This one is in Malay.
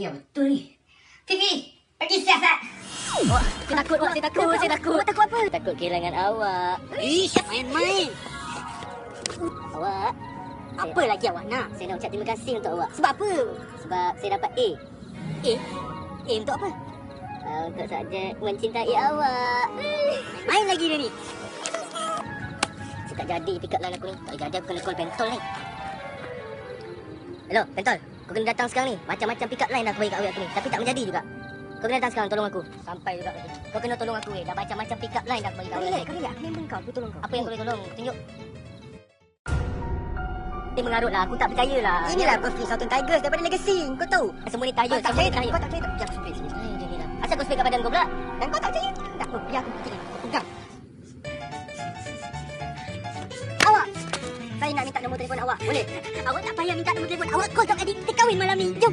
Biar betul ni. Fifi, pergi siasat. Wah, saya takut, wah, saya takut, saya takut. Awak takut apa? Takut kehilangan awak. Ish, main-main. Awak, Apa lagi awak nak? saya nak ucap terima kasih untuk awak. Sebab apa? Sebab saya dapat A. Eh, eh untuk apa? Uh, untuk subjek mencintai awak. Main lagi dia ni. Saya tak jadi pick up line aku ni. Tak jadi aku kena call pentol ni. Hello, pentol. Kau kena datang sekarang ni. Macam-macam pick up line dah aku bagi kat aku ni. Tapi tak menjadi juga. Kau kena datang sekarang tolong aku. Sampai juga lagi. Kau kena tolong aku eh. Dah macam-macam pick up line dah aku bagi kat awak. Kau lihat, aku member kau. Aku tolong kau. Apa yang boleh tolong? Tunjuk. Dia mengarut lah. Aku tak percaya lah. Inilah Perfect Southern Tigers daripada Legacy. Kau tahu? Semua ni tayar. Kau tak percaya ni tak? tayar. Kau tak percaya tak? Biar aku spray sini. Eh, dia ni lah. Asal kau spray kat badan kau pula? Dan kau tak percaya? Nombor telefon awak. Boleh? Awak tak payah minta nombor telefon. Awak call Tok Adik. Kita kahwin malam ni. Jom.